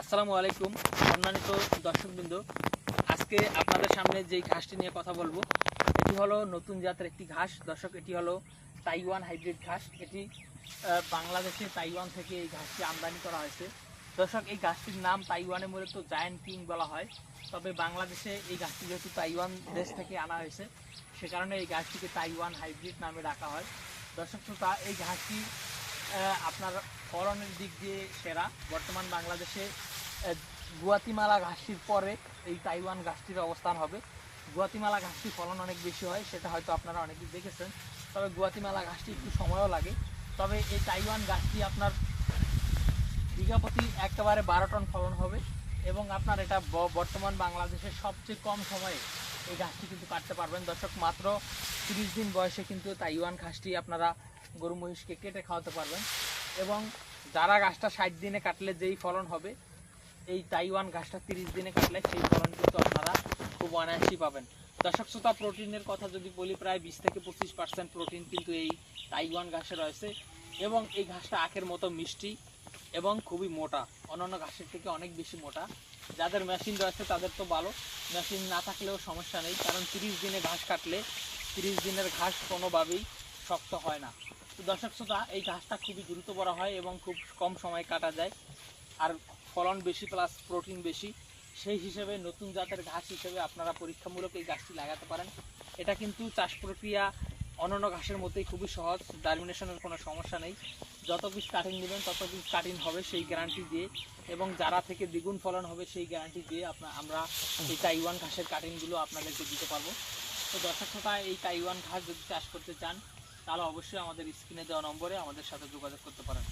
আসসালামু আলাইকুম, সম্মানিত দর্শকবৃন্দ। আজকে আপনাদের সামনে যেই ঘাসটি নিয়ে কথা বলব, এটি হলো নতুন জাতের একটি ঘাস। দর্শক, এটি হলো তাইওয়ান হাইব্রিড ঘাস। এটি বাংলাদেশে তাইওয়ান থেকে এই ঘাসটি আমদানি করা হয়েছে। দর্শক, এই ঘাসটির নাম তাইওয়ানে মূলত জায়ান্ট কিং বলা হয়। তবে বাংলাদেশে এই ঘাসটি যেহেতু তাইওয়ান দেশ থেকে আনা হয়েছে, সে কারণে এই ঘাসটিকে তাইওয়ান হাইব্রিড নামে রাখা হয়। দর্শক, শ্রোতা, এই ঘাসটি আপনার ফলনের দিক দিয়ে সেরা। বর্তমান বাংলাদেশে গুয়াতিমালা ঘাসটির পরে এই তাইওয়ান ঘাসটির অবস্থান হবে। গুয়াতিমালা ঘাসটির ফলন অনেক বেশি হয়, সেটা হয়তো আপনারা অনেকেই দেখেছেন। তবে গুয়াতিমালা ঘাসটি একটু সময়ও লাগে। তবে এই তাইওয়ান গাছটি আপনার বিঘা প্রতি একেবারে বারো টন ফলন হবে এবং আপনার এটা বর্তমান বাংলাদেশের সবচেয়ে কম সময়ে এই ঘাসটি কিন্তু কাটতে পারবেন। দর্শক, মাত্র তিরিশ দিন বয়সে কিন্তু তাইওয়ান ঘাসটি আপনারা গরু মহিষকে কেটে খাওয়াতে পারবেন। এবং যারা গাছটা ষাট দিনে কাটলে যেই ফলন হবে, এই তাইওয়ান ঘাসটা তিরিশ দিনে কাটলে সেই ফলন কিন্তু আপনারা খুব অনায়াসই পাবেন। দর্শক, শ্রোতা, প্রোটিনের কথা যদি বলি, প্রায় বিশ থেকে পঁচিশ পার্সেন্ট প্রোটিন কিন্তু এই তাইওয়ান ঘাসে রয়েছে। এবং এই ঘাসটা আখের মতো মিষ্টি এবং খুবই মোটা। অন্যান্য ঘাসের থেকে অনেক বেশি মোটা। যাদের মেশিন রয়েছে, তাদের তো ভালো। মেশিন না থাকলেও সমস্যা নেই, কারণ তিরিশ দিনে ঘাস কাটলে তিরিশ দিনের ঘাস কোনোভাবেই শক্ত হয় না। তো দর্শক শ্রোতা, এই ঘাসটা খুবই দ্রুত বড় হয় এবং খুব কম সময়ে কাটা যায়। আর ফলন বেশি প্লাস প্রোটিন বেশি। সেই হিসেবে নতুন জাতের ঘাস হিসেবে আপনারা পরীক্ষামূলক এই গাছটি লাগাতে পারেন। এটা কিন্তু চাষ প্রক্রিয়া অন্যান্য ঘাসের মধ্যেই খুবই সহজ, ডার্মিনেশনের কোনো সমস্যা নেই। যত পিস কাটিং নেবেন তত পিস কাটিং হবে সেই গ্যারান্টি দিয়ে। এবং যারা থেকে দ্বিগুণ ফলন হবে সেই গ্যারান্টি দিয়ে আপনার আমরা এই তাইওয়ান ঘাসের কাটিংগুলো আপনাদেরকে দিতে পারব। তো দর্শক শ্রোতা, এই তাইওয়ান ঘাস যদি চাষ করতে চান, তাহলে অবশ্যই আমাদের স্ক্রিনে দেওয়া নম্বরে আমাদের সাথে যোগাযোগ করতে পারেন।